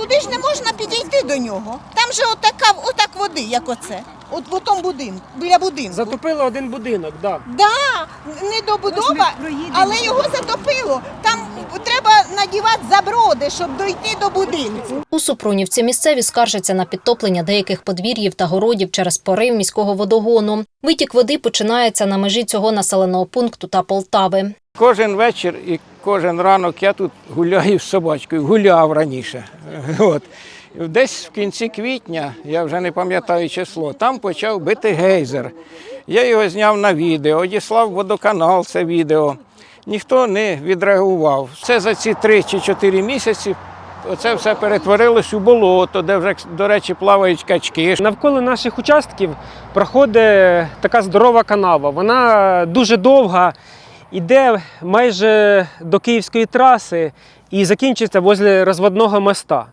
туди ж не можна підійти до нього. Там же отака, отак води, як оце. От в тому будинку, біля будинку. Затопило один будинок, так. да. Да, недобудова, але його затопило. Там треба надівати заброди, щоб дойти до будинку. У Супрунівці місцеві скаржаться на підтоплення деяких подвір'їв та городів через порив міського водогону. Витік води починається на межі цього населеного пункту та Полтави. Кожен вечір і кожен ранок я тут гуляю з собачкою, гуляв раніше. От. Десь в кінці квітня, я вже не пам'ятаю число, там почав бити гейзер. Я його зняв на відео, одіслав водоканал це відео. Ніхто не відреагував. Це за ці три чи чотири місяці оце все перетворилось у болото, де вже, до речі, плавають качки. Навколо наших участків проходить така здорова канава. Вона дуже довга, іде майже до Київської траси і закінчується возле розводного моста.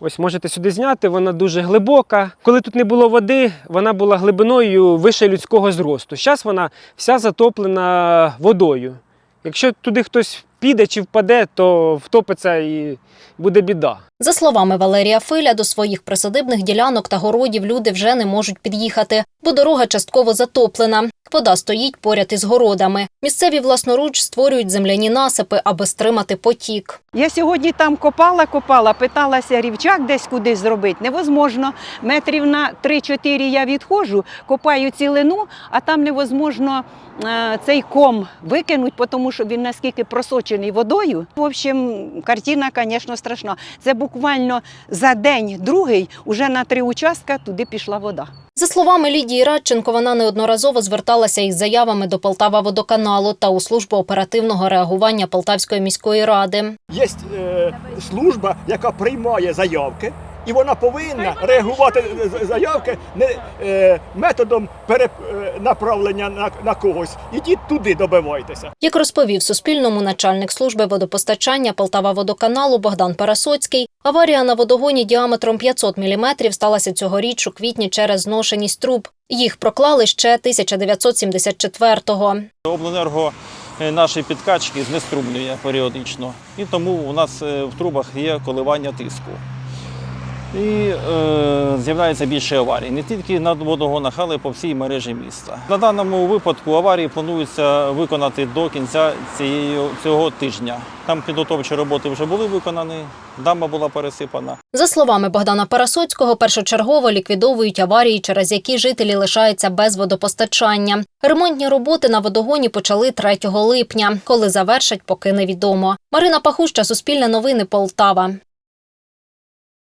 Ось можете сюди зняти, вона дуже глибока. Коли тут не було води, вона була глибиною вище людського зросту. Зараз вона вся затоплена водою. Якщо туди хтось піде чи впаде, то втопиться і буде біда. За словами Валерія Филя, до своїх присадибних ділянок та городів люди вже не можуть під'їхати, бо дорога частково затоплена. Вода стоїть поряд із городами. Місцеві власноруч створюють земляні насипи, аби стримати потік. Я сьогодні там копала, копала, питалася рівчак десь кудись зробити. Невозможно. Метрів на 3-4 я відходжу, копаю цілину, а там невозможно е, цей ком викинути, тому що він наскільки просочений водою. В общем, картина, звісно, страшна. Це буквально за день, другий, уже на три участка туди пішла вода. За словами Лідії Радченко, вона неодноразово зверталася із заявами до Полтава водоканалу та у службу оперативного реагування Полтавської міської ради. Є е, служба, яка приймає заявки, і вона повинна реагувати заявки не е, методом перенаправлення на, на когось. Ідіть туди, добивайтеся. Як розповів Суспільному начальник служби водопостачання Полтава водоканалу Богдан Парасоцький, аварія на водогоні діаметром 500 мм сталася цьогоріч у квітні через зношеність труб. Їх проклали ще 1974-го. Обленерго е, наші підкачки знеструмлює періодично, і тому у нас е, в трубах є коливання тиску. І е, з'являється більше аварій не тільки на водогонах, але й по всій мережі міста. На даному випадку аварії планується виконати до кінця цієї, цього тижня. Там підготовчі роботи вже були виконані, дамба була пересипана. За словами Богдана Парасоцького, першочергово ліквідовують аварії, через які жителі лишаються без водопостачання. Ремонтні роботи на водогоні почали 3 липня. Коли завершать, поки невідомо. Марина Пахуща, Суспільне новини, Полтава.